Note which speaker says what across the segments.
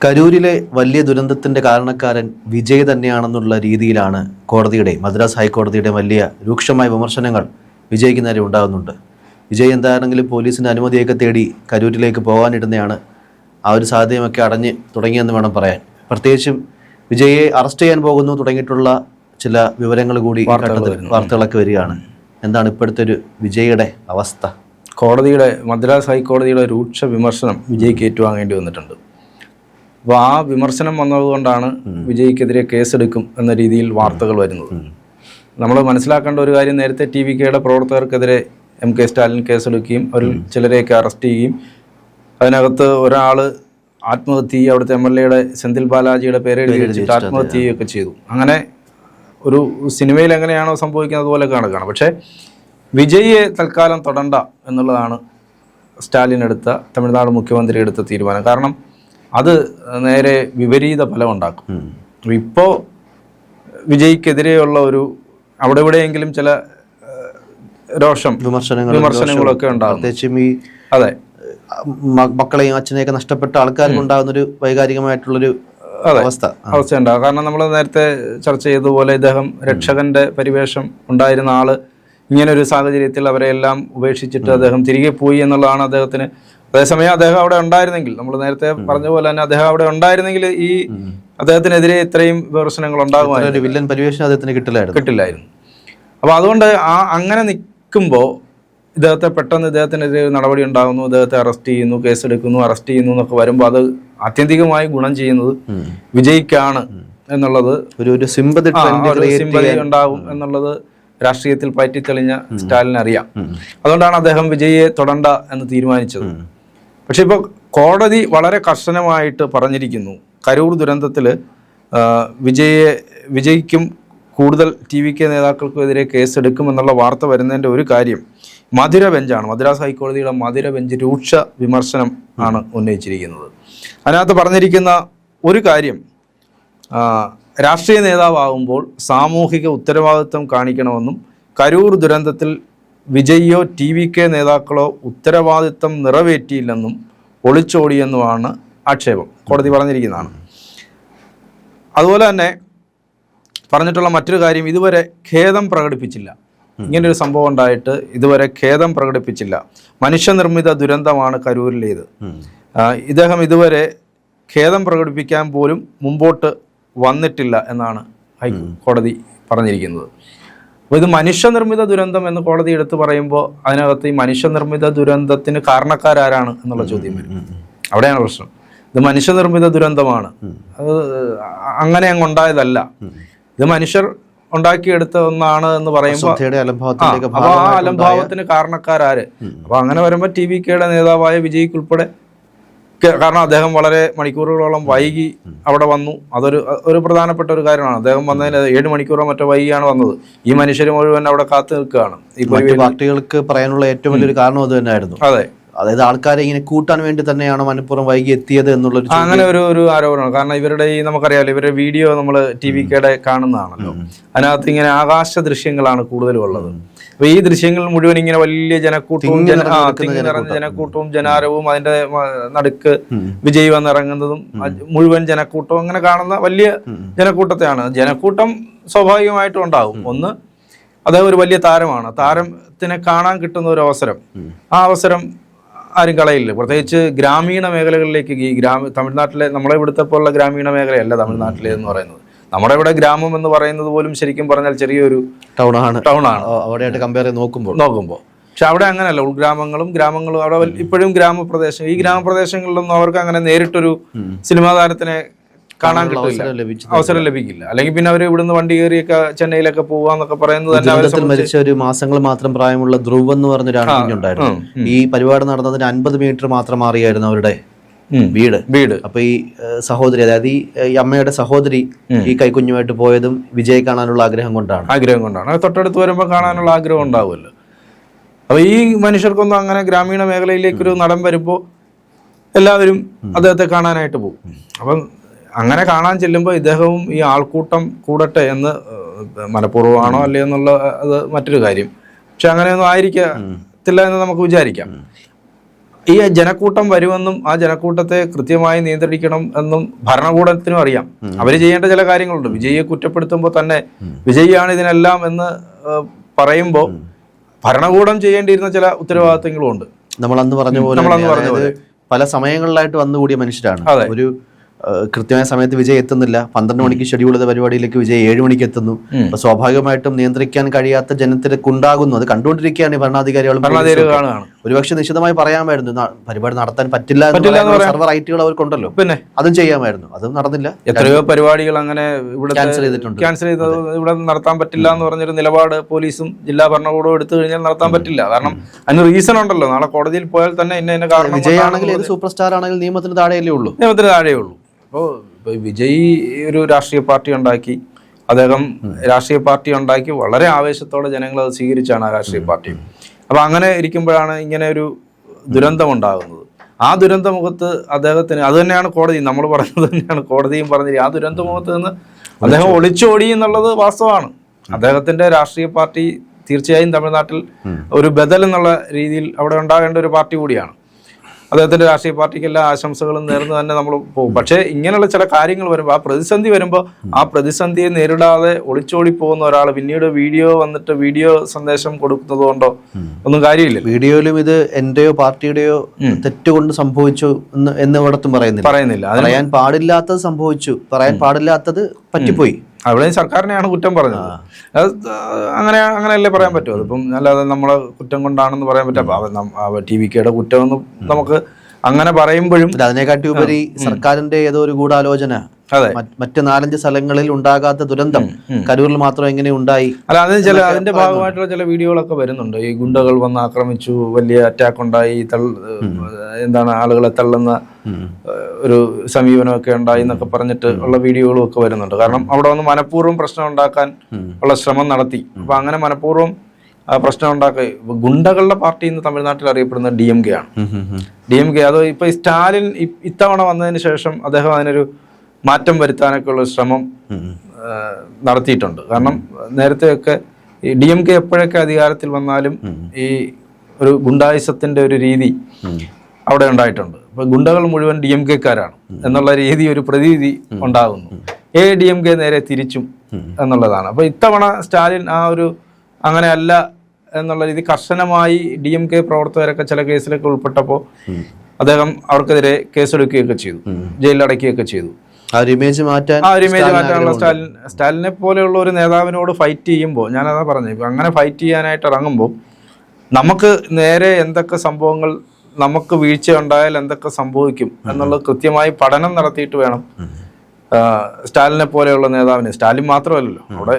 Speaker 1: കരൂരിലെ വലിയ ദുരന്തത്തിന്റെ കാരണക്കാരൻ വിജയ് തന്നെയാണെന്നുള്ള രീതിയിലാണ് കോടതിയുടെ മദ്രാസ് ഹൈക്കോടതിയുടെ വലിയ രൂക്ഷമായ വിമർശനങ്ങൾ വിജയ്ക്ക് നേരെ ഉണ്ടാകുന്നുണ്ട്. വിജയ് എന്താണെങ്കിലും പോലീസിന്റെ അനുമതിയൊക്കെ തേടി കരൂരിലേക്ക് പോകാനിടുന്നതാണ് ആ ഒരു സാധ്യതയൊക്കെ അടഞ്ഞ് തുടങ്ങിയെന്ന് വേണം പറയാൻ. പ്രത്യേകിച്ചും വിജയെ അറസ്റ്റ് ചെയ്യാൻ പോകുന്നു തുടങ്ങിയിട്ടുള്ള ചില വിവരങ്ങൾ കൂടി വാർത്തകളൊക്കെ വരികയാണ്. എന്താണ് ഇപ്പോഴത്തെ ഒരു വിജയുടെ അവസ്ഥ?
Speaker 2: കോടതിയുടെ മദ്രാസ് ഹൈക്കോടതിയുടെ രൂക്ഷ വിമർശനം വിജയ്ക്ക് ഏറ്റുവാങ്ങേണ്ടി വന്നിട്ടുണ്ട്. അപ്പോൾ ആ വിമർശനം വന്നതുകൊണ്ടാണ് വിജയ്ക്കെതിരെ കേസെടുക്കും എന്ന രീതിയിൽ വാർത്തകൾ വരുന്നത്. നമ്മൾ മനസ്സിലാക്കേണ്ട ഒരു കാര്യം നേരത്തെ ടി വി കെയുടെ പ്രവർത്തകർക്കെതിരെ എം കെ സ്റ്റാലിൻ കേസെടുക്കുകയും അവരിൽ ചിലരെയൊക്കെ അറസ്റ്റ് ചെയ്യുകയും അതിനകത്ത് ഒരാൾ ആത്മഹത്യ അവിടുത്തെ എം എൽ എയുടെ സെന്തിൽ ബാലാജിയുടെ പേരെഴുതി വെച്ചിട്ട് ആത്മഹത്യ ചെയ്യുകയൊക്കെ ചെയ്തു. അങ്ങനെ ഒരു സിനിമയിൽ എങ്ങനെയാണോ സംഭവിക്കുന്നത് അതുപോലെ കാണുകയാണ്. പക്ഷേ വിജയിയെ തൽക്കാലം തൊടണ്ട എന്നുള്ളതാണ് സ്റ്റാലിൻ എടുത്ത തമിഴ്നാട് മുഖ്യമന്ത്രി എടുത്ത തീരുമാനം. കാരണം അത് നേരെ വിപരീത ഫലം ഉണ്ടാക്കും അപ്പോൾ ഇപ്പോൾ വിജയ്ക്കെതിരെയുള്ള ഒരു അവിടെ എവിടെയെങ്കിലും ചില രോഷം
Speaker 1: വിമർശനങ്ങൾ
Speaker 2: വിമർശനങ്ങളൊക്കെ ഉണ്ടാകും.
Speaker 1: പ്രത്യേകിച്ചും ഈ
Speaker 2: അതെ.
Speaker 1: മക്കളെയും അച്ഛനെയൊക്കെ നഷ്ടപ്പെട്ട ആൾക്കാർക്ക് ഉണ്ടാകുന്ന ഒരു വൈകാരികമായിട്ടുള്ളൊരു അവസ്ഥ.
Speaker 2: ഉണ്ടാകും കാരണം നമ്മൾ നേരത്തെ ചർച്ച ചെയ്തതുപോലെ ഇദ്ദേഹം രക്ഷകന്റെ പരിവേഷം ഉണ്ടായിരുന്ന ആൾ ഇങ്ങനെ ഒരു സാഹചര്യത്തിൽ അവരെ എല്ലാം ഉപേക്ഷിച്ചിട്ട് അദ്ദേഹം തിരികെ പോയി എന്നുള്ളതാണ് അദ്ദേഹത്തിന് അതേസമയം അദ്ദേഹം അവിടെ ഉണ്ടായിരുന്നെങ്കിൽ നമ്മൾ നേരത്തെ പറഞ്ഞ പോലെ തന്നെ അദ്ദേഹം അവിടെ ഉണ്ടായിരുന്നെങ്കിൽ ഈ അദ്ദേഹത്തിനെതിരെ ഇത്രയും വിമർശനങ്ങൾ ഉണ്ടാകുമായിരുന്നു.
Speaker 1: വില്ലൻ പരിവേഷം അദ്ദേഹത്തിന് കിട്ടില്ലായിരുന്നു.
Speaker 2: കിട്ടില്ലായിരുന്നു. അപ്പോൾ അതുകൊണ്ട് ആ അങ്ങനെ നിൽക്കുമ്പോൾ ഇദ്ദേഹത്തെ പെട്ടെന്ന് ഇദ്ദേഹത്തിനെതിരെ നടപടി ഉണ്ടാകുന്നു ഇദ്ദേഹത്തെ അറസ്റ്റ് ചെയ്യുന്നു കേസെടുക്കുന്നു അറസ്റ്റ് ചെയ്യുന്നു എന്നൊക്കെ വരുമ്പോൾ അത് ആത്യന്തികമായി ഗുണം ചെയ്യുന്നത് വിജയിക്കാണ് എന്നുള്ളത്
Speaker 1: ഒരു ഒരു സിമ്പതി
Speaker 2: സിമ്പതി എന്നുള്ളത് രാഷ്ട്രീയത്തിൽ പറ്റിത്തെളിഞ്ഞ സ്റ്റാലിൻ അറിയാം അതുകൊണ്ടാണ് അദ്ദേഹം വിജയിയെ തൊടണ്ട എന്ന് തീരുമാനിച്ചത്. പക്ഷെ ഇപ്പോൾ കോടതി വളരെ കർശനമായിട്ട് പറഞ്ഞിരിക്കുന്നു. കരൂർ ദുരന്തത്തിൽ വിജയെ വിജയിക്കും കൂടുതൽ ടി വി കെ നേതാക്കൾക്കുമെതിരെ കേസെടുക്കുമെന്നുള്ള വാർത്ത വരുന്നതിന്റെ ഒരു കാര്യം മധുര ബെഞ്ചാണ്. മദ്രാസ് ഹൈക്കോടതിയുടെ മധുര ബെഞ്ച് രൂക്ഷ വിമർശനം ആണ് ഉന്നയിച്ചിരിക്കുന്നത്. അതിനകത്ത് പറഞ്ഞിരിക്കുന്ന ഒരു കാര്യം രാഷ്ട്രീയ നേതാവാകുമ്പോൾ സാമൂഹിക ഉത്തരവാദിത്വം കാണിക്കണമെന്നും കരൂർ ദുരന്തത്തിൽ വിജയിയോ ടി വി കെ നേതാക്കളോ ഉത്തരവാദിത്തം നിറവേറ്റിയില്ലെന്നും ഒളിച്ചോടിയെന്നുമാണ് ആക്ഷേപം. കോടതി പറഞ്ഞിരിക്കുന്നതാണ്. അതുപോലെ തന്നെ പറഞ്ഞിട്ടുള്ള മറ്റൊരു കാര്യം ഇതുവരെ ഖേദം പ്രകടിപ്പിച്ചില്ല. ഇങ്ങനൊരു സംഭവം ഉണ്ടായിട്ട് ഇതുവരെ ഖേദം പ്രകടിപ്പിച്ചില്ല. മനുഷ്യനിർമ്മിത ദുരന്തമാണ് കരൂരിലേത്. ഇദ്ദേഹം ഇതുവരെ ഖേദം പ്രകടിപ്പിക്കാൻ പോലും മുമ്പോട്ട് വന്നിട്ടില്ല എന്നാണ് ഹൈക്കോടതി പറഞ്ഞിരിക്കുന്നത്. അപ്പോൾ ഇത് മനുഷ്യനിർമ്മിത ദുരന്തം എന്ന് കോടതി എടുത്തു പറയുമ്പോൾ അതിനകത്ത് ഈ മനുഷ്യനിർമ്മിത ദുരന്തത്തിന് കാരണക്കാരാരാണ് എന്നുള്ള ചോദ്യം വരും. അവിടെയാണ് പ്രശ്നം. ഇത് മനുഷ്യനിർമ്മിത ദുരന്തമാണ്. അത് അങ്ങനെ അങ്ങ് ഉണ്ടായതല്ല. ഇത് മനുഷ്യർ ഉണ്ടാക്കിയെടുത്ത ഒന്നാണ് എന്ന് പറയുമ്പോൾ അപ്പോൾ ആ അലംഭാവത്തിന് കാരണക്കാരാര്. അപ്പോൾ അങ്ങനെ വരുമ്പോൾ ടി വി കെയുടെ നേതാവായ വിജയ്ക്ക് ഉൾപ്പെടെ ക- കാരണം അദ്ദേഹം വളരെ മണിക്കൂറുകളോളം വൈകി അവിടെ വന്നു. അതൊരു ഒരു പ്രധാനപ്പെട്ട ഒരു കാര്യമാണ്. അദ്ദേഹം വന്നതിന് ഏഴ് മണിക്കൂറോ മറ്റോ വൈകിയാണ് വന്നത്. ഈ മനുഷ്യർ മുഴുവൻ അവിടെ കാത്തു നിൽക്കുകയാണ്. ഈ
Speaker 1: പാർട്ടികൾക്ക് പറയാനുള്ള ഏറ്റവും വലിയൊരു കാരണം അത് തന്നെയായിരുന്നു
Speaker 2: അതെ.
Speaker 1: അതായത് ആൾക്കാരെ ഇങ്ങനെ കൂട്ടാൻ വേണ്ടി തന്നെയാണ് മനഃപൂർവം വൈകി എത്തിയത് എന്നുള്ളൊരു
Speaker 2: ആ, അങ്ങനെ ഒരു ഒരു ആരോപണമാണ്. കാരണം ഇവരുടെ ഈ നമുക്കറിയാമല്ലോ ഇവരുടെ വീഡിയോ നമ്മൾ ടി വി കെയുടെ കാണുന്നതാണല്ലോ. അതിനകത്ത് ഇങ്ങനെ ആകാശ ദൃശ്യങ്ങളാണ് കൂടുതലും ഉള്ളത് അപ്പൊ ഈ ദൃശ്യങ്ങൾ മുഴുവൻ ഇങ്ങനെ വലിയ ജനക്കൂട്ടവും തിങ്ങി നിറഞ്ഞ ജനക്കൂട്ടവും ജനാരവും അതിന്റെ നടുക്ക് വിജയ് വന്നിറങ്ങുന്നതും മുഴുവൻ ജനക്കൂട്ടവും അങ്ങനെ കാണുന്ന വലിയ ജനക്കൂട്ടത്തെയാണ്. ജനക്കൂട്ടം സ്വാഭാവികമായിട്ടും ഉണ്ടാവും ഒന്ന് അദ്ദേഹം ഒരു വലിയ താരമാണ്. താരത്തിനെ കാണാൻ കിട്ടുന്ന ഒരു അവസരം. ആ അവസരം ആരും കളയില്ല. പ്രത്യേകിച്ച് ഗ്രാമീണ മേഖലകളിലേക്ക് ഈ ഗ്രാമ തമിഴ്നാട്ടിലെ നമ്മളെ ഇവിടുത്തെ പോലുള്ള ഗ്രാമീണ മേഖലയല്ല തമിഴ്നാട്ടിലെ എന്ന് പറയുന്നത്. നമ്മുടെ ഇവിടെ ഗ്രാമം എന്ന് പറയുന്നത് പോലും ശരിക്കും പറഞ്ഞാൽ ചെറിയൊരു
Speaker 1: ടൗൺ ആണ്
Speaker 2: ടൗൺ ആണ്
Speaker 1: അവിടെയായിട്ട് കമ്പയർ ചെയ്ത് നോക്കുമ്പോൾ.
Speaker 2: നോക്കുമ്പോൾ. പക്ഷെ അവിടെ അങ്ങനെയല്ല ഉൾഗ്രാമങ്ങളും ഗ്രാമങ്ങളും അവിടെ ഇപ്പോഴും ഗ്രാമപ്രദേശം ഈ ഗ്രാമപ്രദേശങ്ങളിലൊന്നും അവർക്ക് അങ്ങനെ നേരിട്ടൊരു സിനിമാ താരത്തിനെ കാണാൻ കിട്ടില്ല.
Speaker 1: അവസരം
Speaker 2: ലഭിക്കില്ല. അല്ലെങ്കിൽ പിന്നെ അവർ ഇവിടുന്ന് വണ്ടി കയറിയൊക്കെ ചെന്നൈയിലൊക്കെ പോവാന്നൊക്കെ പറയുന്നത്
Speaker 1: മരിച്ച ഒരു മാസങ്ങൾ മാത്രം പ്രായമുള്ള ധ്രുവ് എന്ന് പറഞ്ഞൊരാണ് കുഞ്ഞുണ്ടായിരുന്നു ഈ പരിപാടി നടന്നതിന് അൻപത് മീറ്റർ മാത്രം മാറിയായിരുന്നു അവരുടെ. വീട്.
Speaker 2: വീട്.
Speaker 1: അപ്പൊ ഈ സഹോദരി അതായത് ഈ അമ്മയുടെ സഹോദരി ഈ കൈക്കുഞ്ഞുമായിട്ട് പോയതും വിജയ് കാണാനുള്ള ആഗ്രഹം കൊണ്ടാണ്.
Speaker 2: ആഗ്രഹം കൊണ്ടാണ്. തൊട്ടടുത്ത് വരുമ്പോൾ കാണാനുള്ള ആഗ്രഹം ഉണ്ടാവുമല്ലോ. അപ്പൊ ഈ മനുഷ്യർക്കൊന്നും അങ്ങനെ ഗ്രാമീണ മേഖലയിലേക്കൊരു നടൻ വരുമ്പോൾ എല്ലാവരും അദ്ദേഹത്തെ കാണാനായിട്ട് പോകും. അപ്പം അങ്ങനെ കാണാൻ ചെല്ലുമ്പോൾ ഇദ്ദേഹവും ഈ ആൾക്കൂട്ടം കൂടട്ടെ എന്ന് മനഃപൂർവമാണോ അല്ലേ എന്നുള്ള അത് മറ്റൊരു കാര്യം. പക്ഷെ അങ്ങനെയൊന്നും ആയിരിക്കത്തില്ല എന്ന് നമുക്ക് വിചാരിക്കാം. ഈ ജനക്കൂട്ടം വരുമെന്നും ആ ജനക്കൂട്ടത്തെ കൃത്യമായി നിയന്ത്രിക്കണം എന്നും ഭരണകൂടത്തിനും അറിയാം. അവർ ചെയ്യേണ്ട ചില കാര്യങ്ങളുണ്ട്. വിജയിയെ കുറ്റപ്പെടുത്തുമ്പോൾ തന്നെ വിജയിയാണ് ഇതിനെല്ലാം എന്ന് പറയുമ്പോൾ ഭരണകൂടം ചെയ്യേണ്ടിയിരുന്ന ചില ഉത്തരവാദിത്തങ്ങളും ഉണ്ട്.
Speaker 1: നമ്മൾ അന്ന് പറഞ്ഞ പോലെ. പല സമയങ്ങളിലായിട്ട് വന്നുകൂടിയ മനുഷ്യരാണ്. ഒരു കൃത്യമായ സമയത്ത് വിജയ് എത്തുന്നില്ല. പന്ത്രണ്ട് മണിക്ക് ഷെഡ്യൂൾ ചെയ്ത പരിപാടിയിലേക്ക് വിജയ് ഏഴ് മണിക്ക് എത്തുന്നു. അപ്പൊ സ്വാഭാവികമായിട്ടും നിയന്ത്രിക്കാൻ കഴിയാത്ത ജനത്തിരക്കുണ്ടാകുന്നു. അത് കണ്ടുകൊണ്ടിരിക്കുകയാണ് ഈ ഭരണാധികാരികളും ഒരുപക്ഷെ നിശ്ചിതമായി പറയാമായിരുന്നു പരിപാടി നടത്താൻ പറ്റില്ല സർവ റൈറ്റുകൾ അവർക്കുണ്ടല്ലോ
Speaker 2: പിന്നെ?
Speaker 1: അതും ചെയ്യാമായിരുന്നു. അതും നടന്നില്ല.
Speaker 2: എത്രയോ പരിപാടികൾ അങ്ങനെ ഇവിടെ
Speaker 1: ക്യാൻസൽ ചെയ്തിട്ടുണ്ട്.
Speaker 2: ക്യാൻസൽ ചെയ്ത് ഇവിടെ നടത്താൻ പറ്റില്ല എന്ന് പറഞ്ഞൊരു നിലപാട് പോലീസും ജില്ലാ ഭരണകൂടവും എടുത്തു കഴിഞ്ഞാൽ നടത്താൻ പറ്റില്ല. കാരണം അതിന് റീസൺ ഉണ്ടല്ലോ. നാളെ കോടതിയിൽ പോയാൽ തന്നെ ഇന്ന ഇന്ന കാരണം
Speaker 1: വിജയ് ആണെങ്കിൽ ഏത് സൂപ്പർ സ്റ്റാർ ആണെങ്കിൽ നിയമത്തിന് താഴെയല്ലേ ഉള്ളൂ.
Speaker 2: നിയമത്തിന് താഴെയേ ഉള്ളൂ അപ്പോൾ വിജയ് ഒരു രാഷ്ട്രീയ പാർട്ടി ഉണ്ടാക്കി. അദ്ദേഹം രാഷ്ട്രീയ പാർട്ടി ഉണ്ടാക്കി വളരെ ആവേശത്തോടെ ജനങ്ങൾ അത് സ്വീകരിച്ചാണ് ആ രാഷ്ട്രീയ പാർട്ടി. അപ്പോൾ അങ്ങനെ ഇരിക്കുമ്പോഴാണ് ഇങ്ങനെ ഒരു ദുരന്തം ഉണ്ടാകുന്നത് ആ ദുരന്ത മുഖത്ത് അദ്ദേഹത്തിന് അത് തന്നെയാണ് കോടതി നമ്മൾ പറഞ്ഞത് തന്നെയാണ് കോടതിയും പറഞ്ഞത് ആ ദുരന്ത മുഖത്ത് നിന്ന് അദ്ദേഹം ഒളിച്ചോടി എന്നുള്ളത് വാസ്തവമാണ്. അദ്ദേഹത്തിന്റെ രാഷ്ട്രീയ പാർട്ടി തീർച്ചയായും തമിഴ്നാട്ടിൽ ഒരു ബദൽ എന്നുള്ള രീതിയിൽ അവിടെ ഉണ്ടാകേണ്ട ഒരു പാർട്ടി കൂടിയാണ്. അദ്ദേഹത്തിന്റെ രാഷ്ട്രീയ പാർട്ടിക്ക് എല്ലാ ആശംസകളും നേർന്ന് തന്നെ നമ്മൾ പോകും. പക്ഷേ ഇങ്ങനെയുള്ള ചില കാര്യങ്ങൾ വരുമ്പോൾ ആ പ്രതിസന്ധി വരുമ്പോൾ ആ പ്രതിസന്ധിയെ നേരിടാതെ ഒളിച്ചോടി പോകുന്ന ഒരാൾ പിന്നീട് വീഡിയോ വന്നിട്ട് വീഡിയോ സന്ദേശം കൊടുക്കുന്നത് കൊണ്ടോ ഒന്നും കാര്യമില്ല.
Speaker 1: വീഡിയോയിലും ഇത് എന്റെയോ പാർട്ടിയുടെയോ തെറ്റുകൊണ്ട് സംഭവിച്ചു എന്ന് എന്ന് ഇവിടത്തും പറയുന്നില്ല.
Speaker 2: പറയുന്നില്ല.
Speaker 1: പറയാൻ പാടില്ലാത്തത് സംഭവിച്ചു. പറയാൻ പാടില്ലാത്തത് പറ്റിപ്പോയി.
Speaker 2: അവിടെ സർക്കാരിനെയാണ് കുറ്റം പറഞ്ഞത്. അത് അങ്ങനെ അങ്ങനെയല്ലേ പറയാൻ പറ്റുമോ അതിപ്പം അല്ലാതെ നമ്മളെ കുറ്റം കൊണ്ടാണെന്ന് പറയാൻ പറ്റും ടി വി കെയുടെ കുറ്റമെന്ന് നമുക്ക് അങ്ങനെ പറയുമ്പോഴും
Speaker 1: അതിനെക്കാട്ടി ഉപരി സർക്കാരിന്റെ ഏതോ ഒരു ഗൂഢാലോചന മറ്റ് നാലഞ്ച് സ്ഥലങ്ങളിൽ ഉണ്ടാകാത്ത ദുരന്തം കരൂരിൽ മാത്രം എങ്ങനെ ഉണ്ടായി?
Speaker 2: അല്ല അതിന് ചില അതിന്റെ ഭാഗമായിട്ടുള്ള ചില വീഡിയോകളൊക്കെ വരുന്നുണ്ട്. ഈ ഗുണ്ടകൾ വന്ന് ആക്രമിച്ചു വലിയ അറ്റാക്ക് ഉണ്ടായി എന്താണ് ആളുകളെ തള്ളുന്ന ഒരു സമീപനമൊക്കെ ഉണ്ടായി എന്നൊക്കെ പറഞ്ഞിട്ട് ഉള്ള വീഡിയോകളും ഒക്കെ വരുന്നുണ്ട്. കാരണം അവിടെ വന്ന് മനഃപൂർവം പ്രശ്നം ഉണ്ടാക്കാൻ ഉള്ള ശ്രമം നടത്തി. അപ്പൊ അങ്ങനെ മനഃപൂർവം പ്രശ്നം ഉണ്ടാക്കി. ഗുണ്ടകളുടെ പാർട്ടി ഇന്ന് തമിഴ്നാട്ടിൽ അറിയപ്പെടുന്ന ഡി എം കെ ആണ്. ഡി എം കെ അത് ഇപ്പൊ സ്റ്റാലിൻ ഇത്തവണ വന്നതിന് ശേഷം അദ്ദേഹം അതിനൊരു മാറ്റം വരുത്താനൊക്കെ ഉള്ള ശ്രമം നടത്തിയിട്ടുണ്ട്. കാരണം നേരത്തെയൊക്കെ ഈ ഡി എം കെ എപ്പോഴൊക്കെ അധികാരത്തിൽ വന്നാലും ഈ ഒരു ഗുണ്ടായുസത്തിന്റെ ഒരു രീതി അവിടെ ഉണ്ടായിട്ടുണ്ട്. അപ്പൊ ഗുണ്ടകൾ മുഴുവൻ ഡി എം കെക്കാരാണ് എന്നുള്ള രീതി ഒരു പ്രതീതി ഉണ്ടാകുന്നു. എ ഡി എം കെ നേരെ തിരിച്ചും എന്നുള്ളതാണ്. അപ്പൊ ഇത്തവണ സ്റ്റാലിൻ ആ ഒരു അങ്ങനെയല്ല എന്നുള്ള രീതി കർശനമായി ഡി എം കെ പ്രവർത്തകരൊക്കെ ചില കേസിലൊക്കെ ഉൾപ്പെട്ടപ്പോൾ അദ്ദേഹം അവർക്കെതിരെ കേസെടുക്കുകയൊക്കെ ചെയ്തു. ജയിലിലടക്കുകയൊക്കെ ചെയ്തു.
Speaker 1: ആ ഒരു ഇമേജ് മാറ്റാൻ
Speaker 2: ആ ഒരു ഇമേജ് മാറ്റാനുള്ള സ്റ്റാലിൻ സ്റ്റാലിനെ പോലെയുള്ള ഒരു നേതാവിനോട് ഫൈറ്റ് ചെയ്യുമ്പോൾ ഞാനതാ പറഞ്ഞു ഇപ്പൊ അങ്ങനെ ഫൈറ്റ് ചെയ്യാനായിട്ട് ഇറങ്ങുമ്പോൾ നമുക്ക് നേരെ എന്തൊക്കെ സംഭവങ്ങൾ നമുക്ക് വീഴ്ച ഉണ്ടായാൽ എന്തൊക്കെ സംഭവിക്കും എന്നുള്ളത് കൃത്യമായി പഠനം നടത്തിയിട്ട് വേണം. സ്റ്റാലിനെ പോലെയുള്ള നേതാവിനെ. സ്റ്റാലിൻ മാത്രമല്ലല്ലോ. അവിടെ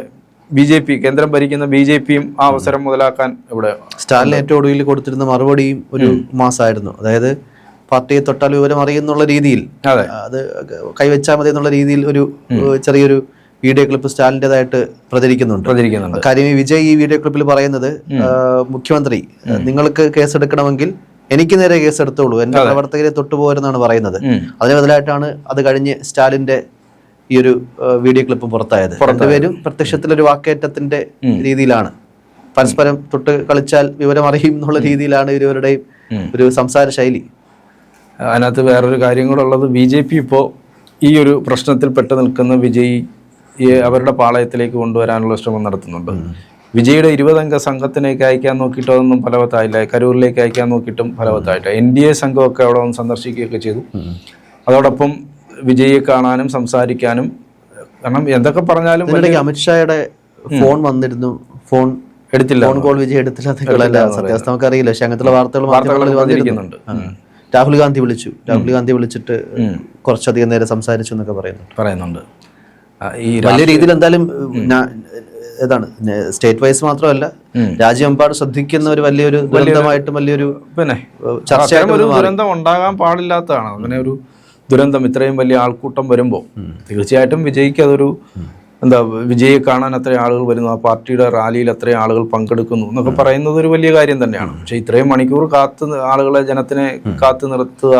Speaker 2: ബി ജെ പി കേന്ദ്രം ഭരിക്കുന്ന ബി ജെ പിയും ആ അവസരം മുതലാക്കാൻ ഇവിടെ
Speaker 1: സ്റ്റാലിന് ഏറ്റവും ഒടുവിൽ കൊടുത്തിരുന്ന മറുപടിയും ഒരു മാസമായിരുന്നു അതായത് പാർട്ടിയെ തൊട്ടാൽ വിവരം അറിയുന്നുള്ള രീതിയിൽ
Speaker 2: അതെ.
Speaker 1: അത് കൈവച്ചാൽ മതി എന്നുള്ള രീതിയിൽ ഒരു ചെറിയൊരു വീഡിയോ ക്ലിപ്പ് സ്റ്റാലിന്റെതായിട്ട് പ്രചരിക്കുന്നുണ്ട്.
Speaker 2: പ്രചരിക്കുന്നുണ്ട്.
Speaker 1: കാര്യം വിജയ് ഈ വീഡിയോ ക്ലിപ്പിൽ പറയുന്നത് മുഖ്യമന്ത്രി നിങ്ങൾക്ക് കേസെടുക്കണമെങ്കിൽ എനിക്ക് നേരെ കേസെടുത്തോളൂ എന്റെ പ്രവർത്തകരെ തൊട്ടുപോകരുന്നാണ് പറയുന്നത്. അതിന് ബദലായിട്ടാണ് അത് കഴിഞ്ഞ് സ്റ്റാലിന്റെ ഈ ഒരു വീഡിയോ ക്ലിപ്പ് പുറത്തായത്. രണ്ടുപേരും പ്രത്യക്ഷത്തിലൊരു വാക്കേറ്റത്തിന്റെ രീതിയിലാണ്. പരസ്പരം തൊട്ട് കളിച്ചാൽ വിവരം അറിയും എന്നുള്ള രീതിയിലാണ് ഇരുവരുടെയും ഒരു സംസാര ശൈലി
Speaker 2: അതിനകത്ത് വേറൊരു കാര്യം കൂടെ ഉള്ളത് ബി ജെ പി ഇപ്പോൾ ഈ ഒരു പ്രശ്നത്തിൽ പെട്ട് നിൽക്കുന്ന വിജയ് അവരുടെ പാളയത്തിലേക്ക് കൊണ്ടുവരാനുള്ള ശ്രമം നടത്തുന്നുണ്ട്. വിജയുടെ ഇരുപതംഗ സംഘത്തിനേക്ക് അയക്കാൻ നോക്കിയിട്ട് അതൊന്നും ഫലവത്തായില്ല. കരൂരിലേക്ക് അയക്കാൻ നോക്കിയിട്ടും ഫലവത്തായില്ല എൻ ഡി എ സംഘമൊക്കെ അവിടെ വന്ന് സന്ദർശിക്കുകയൊക്കെ ചെയ്തു. അതോടൊപ്പം വിജയെ കാണാനും സംസാരിക്കാനും കാരണം എന്തൊക്കെ പറഞ്ഞാലും
Speaker 1: അമിത്ഷായുടെ ഫോൺ വന്നിരുന്നു. ഫോൺ
Speaker 2: എടുത്തില്ല.
Speaker 1: ഫോൺ കോൾ വിജയ് എടുത്തില്ല നമുക്കറിയില്ല. പക്ഷെ അങ്ങനത്തെ വാർത്തകൾ വാർത്തകൾ
Speaker 2: വന്നിരിക്കുന്നുണ്ട്.
Speaker 1: രാഹുൽ ഗാന്ധി വിളിച്ചു. രാഹുൽ ഗാന്ധി വിളിച്ചിട്ട് കുറച്ചധികം നേരം സംസാരിച്ചു എന്നൊക്കെ
Speaker 2: പറയുന്നുണ്ട്. പറയുന്നുണ്ട്. ഈ
Speaker 1: വലിയ രീതിയിൽ എന്തായാലും ഏതാണ് സ്റ്റേറ്റ് വൈസ് മാത്രമല്ല രാജ്യമെമ്പാട് ശ്രദ്ധിക്കുന്ന ഒരു വലിയൊരു ദുരന്തമായിട്ട് വലിയൊരു
Speaker 2: പിന്നെ ഒരു ദുരന്തം ഉണ്ടാകാൻ പാടില്ലാത്തതാണ്. അങ്ങനെ ഒരു ദുരന്തം ഇത്രയും വലിയ ആൾക്കൂട്ടം വരുമ്പോൾ തീർച്ചയായിട്ടും വിജയിക്ക് അതൊരു എന്താ വിജയെ കാണാൻ അത്രയും ആളുകൾ വരുന്നു ആ പാർട്ടിയുടെ റാലിയിൽ അത്രയും ആളുകൾ പങ്കെടുക്കുന്നു എന്നൊക്കെ പറയുന്നത് ഒരു വലിയ കാര്യം തന്നെയാണ്. പക്ഷെ ഇത്രയും മണിക്കൂർ കാത്ത് ആളുകളെ ജനത്തിനെ കാത്തു നിർത്തുക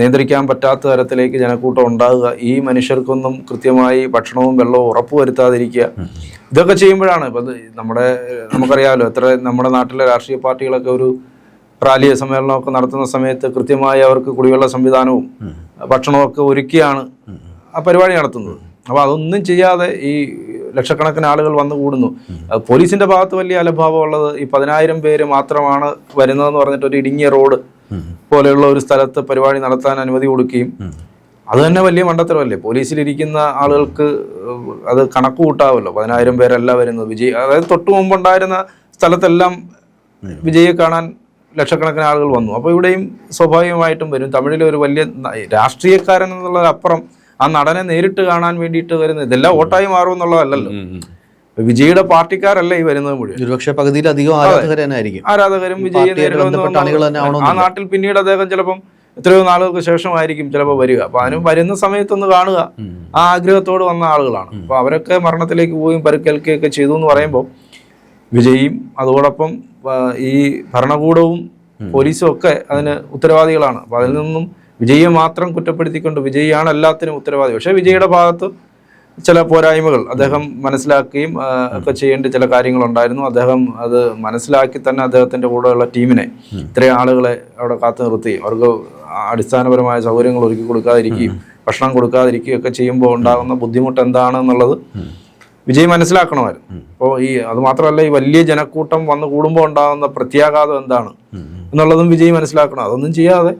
Speaker 2: നിയന്ത്രിക്കാൻ പറ്റാത്ത തരത്തിലേക്ക് ജനക്കൂട്ടം ഉണ്ടാകുക ഈ മനുഷ്യർക്കൊന്നും കൃത്യമായി ഭക്ഷണവും വെള്ളവും ഉറപ്പുവരുത്താതിരിക്കുക ഇതൊക്കെ ചെയ്യുമ്പോഴാണ്. ഇപ്പം നമ്മുടെ നമുക്കറിയാമല്ലോ എത്ര നമ്മുടെ നാട്ടിലെ രാഷ്ട്രീയ പാർട്ടികളൊക്കെ ഒരു റാലിയ സമ്മേളനമൊക്കെ നടത്തുന്ന സമയത്ത് കൃത്യമായി അവർക്ക് കുടിവെള്ള സംവിധാനവും ഭക്ഷണവും ഒക്കെ ഒരുക്കിയാണ് ആ പരിപാടി നടത്തുന്നത്. അപ്പോൾ അതൊന്നും ചെയ്യാതെ ഈ ലക്ഷക്കണക്കിന് ആളുകൾ വന്നു കൂടുന്നു. പോലീസിന്റെ ഭാഗത്ത് വലിയ അലഭാവം ഉള്ളത് ഈ പതിനായിരം പേര് മാത്രമാണ് വരുന്നതെന്ന് പറഞ്ഞിട്ട് ഒരു ഇടുങ്ങിയ റോഡ് പോലെയുള്ള ഒരു സ്ഥലത്ത് പരിപാടി നടത്താൻ അനുമതി കൊടുക്കുകയും അത് തന്നെ വലിയ മണ്ടത്തരമല്ലേ? പോലീസിലിരിക്കുന്ന ആളുകൾക്ക് അത് കണക്ക് കൂട്ടാവല്ലോ. പതിനായിരം പേരല്ല വരുന്നത്. വിജയ് അതായത് തൊട്ടു മുമ്പുണ്ടായിരുന്ന സ്ഥലത്തെല്ലാം വിജയെ കാണാൻ ലക്ഷക്കണക്കിന് ആളുകൾ വന്നു. അപ്പോൾ ഇവിടെയും സ്വാഭാവികമായിട്ടും വരും. തമിഴിലെ ഒരു വലിയ രാഷ്ട്രീയക്കാരൻ എന്നുള്ളതിനപ്പുറം ആ നടനെ നേരിട്ട് കാണാൻ വേണ്ടിയിട്ട് വരുന്ന ഇതെല്ലാം വോട്ടായി മാറും എന്നുള്ളതല്ലല്ലോ. വിജയുടെ പാർട്ടിക്കാരല്ല ഈ വരുന്നത് മുഴുവൻ?
Speaker 1: ഒരുപക്ഷെ പകുതിയിലധികം
Speaker 2: ആരാധകരും വിജയ് ആ നാട്ടിൽ പിന്നീട് അദ്ദേഹം ചിലപ്പം എത്രയോ നാളുകൾക്ക് ശേഷമായിരിക്കും ചിലപ്പോൾ വരിക. അപ്പൊ അതിന് വരുന്ന സമയത്തൊന്ന് കാണുക. ആ ആഗ്രഹത്തോട് വന്ന ആളുകളാണ്. അപ്പൊ അവരൊക്കെ മരണത്തിലേക്ക് പോവുകയും പരുക്കേൽക്കുകയൊക്കെ ചെയ്തു എന്ന് പറയുമ്പോൾ വിജയും അതോടൊപ്പം ഈ ഭരണകൂടവും പോലീസും ഒക്കെ അതിന് ഉത്തരവാദികളാണ്. അപ്പൊ അതിൽ നിന്നും വിജയെ മാത്രം കുറ്റപ്പെടുത്തിക്കൊണ്ട് വിജയിയാണ് എല്ലാത്തിനും ഉത്തരവാദി. പക്ഷേ വിജയിയുടെ ഭാഗത്ത് ചില പോരായ്മകൾ അദ്ദേഹം മനസ്സിലാക്കുകയും ഒക്കെ ചെയ്യേണ്ട ചില കാര്യങ്ങളുണ്ടായിരുന്നു. അദ്ദേഹം അത് മനസ്സിലാക്കി തന്നെ അദ്ദേഹത്തിന്റെ കൂടെയുള്ള ടീമിനെ ഇത്രയും ആളുകളെ അവിടെ കാത്തു നിർത്തി അവർക്ക് അടിസ്ഥാനപരമായ സൗകര്യങ്ങൾ ഒരുക്കി കൊടുക്കാതിരിക്കുകയും ഭക്ഷണം കൊടുക്കാതിരിക്കുകയും ഒക്കെ ചെയ്യുമ്പോൾ ഉണ്ടാകുന്ന ബുദ്ധിമുട്ട് എന്താണ് എന്നുള്ളത് വിജയ് മനസ്സിലാക്കണമായിരുന്നു. അപ്പോൾ ഈ അത് മാത്രമല്ല ഈ വലിയ ജനക്കൂട്ടം വന്നു കൂടുമ്പോൾ ഉണ്ടാകുന്ന പ്രത്യാഘാതം എന്താണ് എന്നുള്ളതും വിജയ് മനസ്സിലാക്കണം. അതൊന്നും ചെയ്യാതെ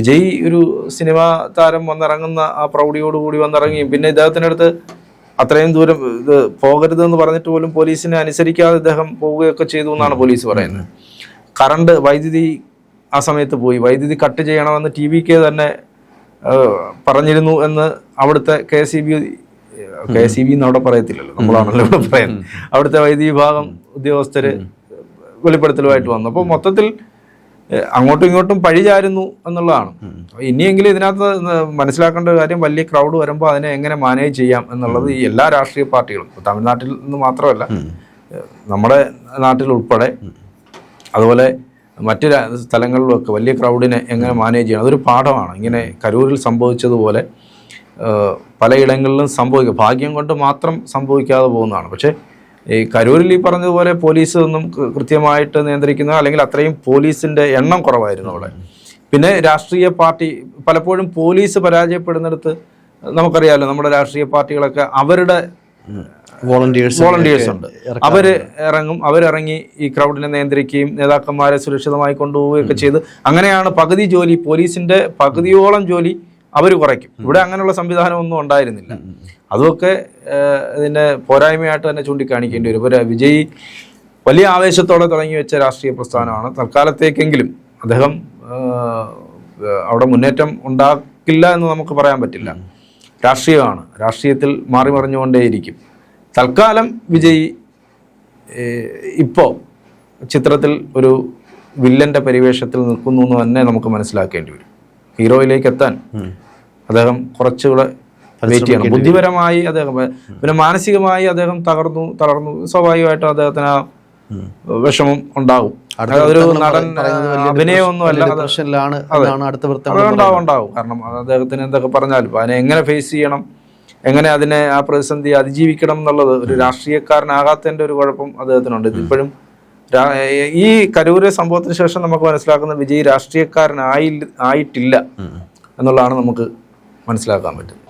Speaker 2: വിജയ് ഒരു സിനിമാ താരം വന്നിറങ്ങുന്ന ആ പ്രൗഢിയോടുകൂടി വന്നിറങ്ങി. പിന്നെ ഇദ്ദേഹത്തിന്റെ അടുത്ത് അത്രയും ദൂരം ഇത് പോകരുതെന്ന് പറഞ്ഞിട്ട് പോലും പോലീസിനെ അനുസരിക്കാതെ ഇദ്ദേഹം പോവുകയൊക്കെ ചെയ്തു എന്നാണ് പോലീസ് പറയുന്നത്. കറണ്ട് വൈദ്യുതി ആ സമയത്ത് പോയി. വൈദ്യുതി കട്ട് ചെയ്യണമെന്ന് ടി വിക്ക് തന്നെ ആ, പറഞ്ഞിരുന്നു എന്ന് അവിടുത്തെ K C B K C B എന്ന് അവിടെ പറയത്തില്ലല്ലോ. നമ്മളാണല്ലോ ഇവിടെ പറയുന്നത്. അവിടുത്തെ വൈദ്യുതി വിഭാഗം ഉദ്യോഗസ്ഥര് വെളിപ്പെടുത്തലുമായിട്ട് വന്നു. അപ്പോൾ മൊത്തത്തിൽ അങ്ങോട്ടും ഇങ്ങോട്ടും പഴി ചാരുന്നു എന്നുള്ളതാണ്. ഇനിയെങ്കിലും ഇതിനകത്ത് മനസ്സിലാക്കേണ്ട ഒരു കാര്യം വലിയ ക്രൗഡ് വരുമ്പോൾ അതിനെ എങ്ങനെ മാനേജ് ചെയ്യാം എന്നുള്ളത് ഈ എല്ലാ രാഷ്ട്രീയ പാർട്ടികളും. തമിഴ്നാട്ടിൽ നിന്ന് മാത്രമല്ല നമ്മുടെ നാട്ടിൽ ഉൾപ്പെടെ അതുപോലെ മറ്റ് സ്ഥലങ്ങളിലൊക്കെ വലിയ ക്രൗഡിനെ എങ്ങനെ മാനേജ് ചെയ്യണം. അതൊരു പാഠമാണ്. ഇങ്ങനെ കരൂരിൽ സംഭവിച്ചതുപോലെ പലയിടങ്ങളിലും സംഭവിക്കുക ഭാഗ്യം കൊണ്ട് മാത്രം സംഭവിക്കാതെ പോകുന്നതാണ്. പക്ഷേ ഈ കരൂരിൽ ഈ പറഞ്ഞതുപോലെ പോലീസ് ഒന്നും കൃത്യമായിട്ട് നിയന്ത്രിക്കുന്ന അല്ലെങ്കിൽ അത്രയും പോലീസിന്റെ എണ്ണം കുറവായിരുന്നു അവിടെ. പിന്നെ രാഷ്ട്രീയ പാർട്ടി പലപ്പോഴും പോലീസ് പരാജയപ്പെടുന്നിടത്ത് നമുക്കറിയാമല്ലോ നമ്മുടെ രാഷ്ട്രീയ പാർട്ടികളൊക്കെ അവരുടെ
Speaker 1: വോളണ്ടിയേഴ്സ്
Speaker 2: വോളണ്ടിയേഴ്സ് ഉണ്ട്. അവർ ഇറങ്ങും അവരിറങ്ങി ഈ ക്രൗഡിനെ നിയന്ത്രിക്കുകയും നേതാക്കന്മാരെ സുരക്ഷിതമായി കൊണ്ടുപോവുകയൊക്കെ ചെയ്ത്. അങ്ങനെയാണ് പകുതി ജോലി പോലീസിന്റെ പകുതിയോളം ജോലി അവർ കുറയ്ക്കും. ഇവിടെ അങ്ങനെയുള്ള സംവിധാനം ഒന്നും ഉണ്ടായിരുന്നില്ല അതൊക്കെ ഇതിന്റെ പോരായ്മയായിട്ട് തന്നെ ചൂണ്ടിക്കാണിക്കേണ്ടി വരും. ഇപ്പോൾ വിജയ് വലിയ ആവേശത്തോടെ തുടങ്ങി വെച്ച രാഷ്ട്രീയ പ്രസ്ഥാനമാണ്. തൽക്കാലത്തേക്കെങ്കിലും അദ്ദേഹം അവിടെ മുന്നേറ്റം ഉണ്ടാക്കില്ല എന്ന് നമുക്ക് പറയാൻ പറ്റില്ല. രാഷ്ട്രീയമാണ്. രാഷ്ട്രീയത്തിൽ മാറി മറിഞ്ഞുകൊണ്ടേയിരിക്കും. തൽക്കാലം വിജയ് ഇപ്പോൾ ചിത്രത്തിൽ ഒരു വില്ലന്റെ പരിവേഷത്തിൽ നിൽക്കുന്നു എന്ന് തന്നെ നമുക്ക് മനസ്സിലാക്കേണ്ടി വരും. ഹീറോയിലേക്ക് എത്താൻ. അദ്ദേഹം കുറച്ചുകൂടെ വെയിറ്റ് ചെയ്യണം. ബുദ്ധിപരമായി അദ്ദേഹം പിന്നെ മാനസികമായി അദ്ദേഹം തകർന്നു തളർന്നു. സ്വാഭാവികമായിട്ടും അദ്ദേഹത്തിന് ആ വിഷമം ഉണ്ടാവും അതൊരു നടൻ അഭിനയമൊന്നും അല്ല ഉണ്ടാവും ഉണ്ടാവും. കാരണം അദ്ദേഹത്തിന് എന്തൊക്കെ പറഞ്ഞാലും അതിനെ എങ്ങനെ ഫേസ് ചെയ്യണം? എങ്ങനെ അതിനെ ആ പ്രതിസന്ധി അതിജീവിക്കണം എന്നുള്ളത് ഒരു രാഷ്ട്രീയക്കാരനാകാത്തതിന്റെ ഒരു കുഴപ്പം അദ്ദേഹത്തിനുണ്ട്. ഇതിപ്പോഴും ഈ കരൂര് സംഭവത്തിന് ശേഷം നമുക്ക് മനസ്സിലാക്കുന്ന വിജയ് രാഷ്ട്രീയക്കാരനായി ആയിട്ടില്ല എന്നുള്ളതാണ് നമുക്ക് മനസ്സിലാക്കാൻ പറ്റുന്നത്